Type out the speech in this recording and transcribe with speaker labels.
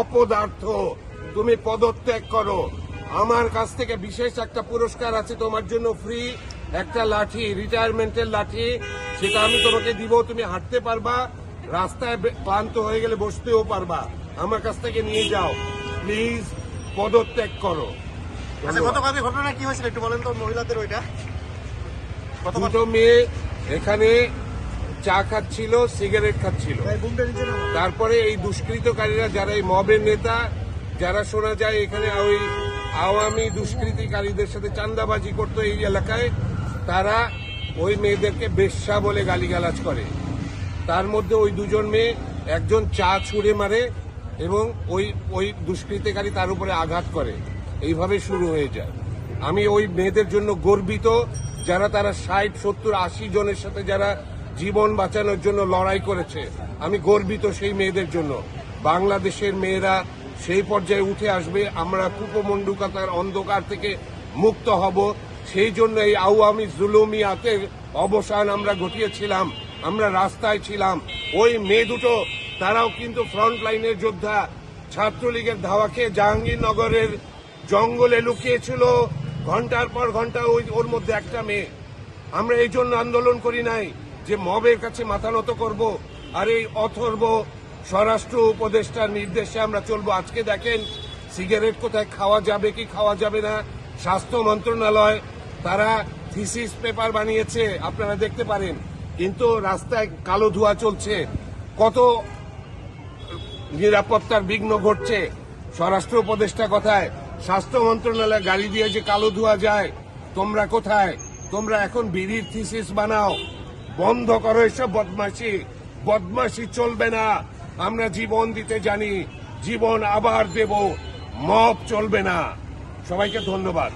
Speaker 1: অপদার্থ। তুমি পদত্যাগ করো। আমার কাছ থেকে বিশেষ একটা পুরস্কার আছে তোমার জন্য ফ্রি একটা লাঠি রিটায়ারমেন্টের লাঠি। সেটা আমি তোমাকে দিব তুমি হাঁটতে পারবা। রাস্তায় ক্লান্ত হয়ে গেলে বসতেও পারবা। আমার কাছ থেকে নিয়ে যাও। প্লিজ পদত্যাগ করো।
Speaker 2: আচ্ছা ঘটনা কি হয়েছিল একটু বলেন তো মহিলাদের ওইটা?
Speaker 1: দুটো মেয়ে এখানে চা খাচ্ছিল সিগারেট খাচ্ছিল। তারপরে এই দুষ্কৃতকারীরা যারা এই মবের নেতা যারা শোনা যায় এখানে ওই আওয়ামী দুষ্কৃতিকারীদের সাথে চান্দাবাজি করতো এই এলাকায় তারা ওই মেয়েদেরকে বেশ্যা বলে গালিগালাজ করে। তার মধ্যে ওই দুজন মেয়ে একজন চা ছুঁড়ে মারে এবং ওই ওই দুষ্কৃতিকারী তার উপরে আঘাত করে। এইভাবে শুরু হয়ে যায়। আমি ওই মেয়েদের জন্য গর্বিত যারা তারা ষাট সত্তর আশি জনের সাথে যারা জীবন বাঁচানোর জন্য লড়াই করেছে। আমি গর্বিত সেই মেয়েদের জন্য। বাংলাদেশের মেয়েরা সেই পর্যায়ে উঠে আসবে। আমরা কুপমন্ডুকাতার অন্ধকার থেকে মুক্ত হব। সেই জন্য এই আওয়ামী জুলুমিয়াতের অবসান আমরা ঘটিয়েছিলাম। আমরা রাস্তায় ছিলাম। ওই মেয়ে দুটো, তারাও কিন্তু ফ্রন্ট লাইনের যোদ্ধা। ছাত্রলীগের ধাওয়া খেয়ে জাহাঙ্গীরনগরের জঙ্গলে লুকিয়েছিল। ঘণ্টার পর ঘণ্টা ওই ওর মধ্যে একটা মেয়ে। আমরা এই জন্য আন্দোলন করি নাই। যে মবের কাছে মাথা নত করব আর এই অথর্ব স্বরাষ্ট্র উপদেষ্টার নির্দেশে আমরা চলবো। আজকে দেখেন, সিগারেট কোথায় খাওয়া যাবে কি খাওয়া যাবে না? স্বাস্থ্য মন্ত্রণালয়, তারা থিসিস পেপার বানিয়েছে, আপনারা দেখতে পারেন। কিন্তু রাস্তায় কালো ধোঁয়া চলছে। কত নিরাপত্তার বিঘ্ন ঘটছে। স্বরাষ্ট্র উপদেষ্টা কোথায়, স্বাস্থ্য মন্ত্রণালয় গাড়ি দিয়ে যে কালো ধোয়া যায়, তোমরা কোথায়? তোমরা এখন বিড়ির থিসিস বানাও। বন্ধ করো এসব বদমাসি বদমাসি চলবে না। আমরা জীবন দিতে জানি, জীবন আবার দেব, মব চলবে না। সবাইকে ধন্যবাদ।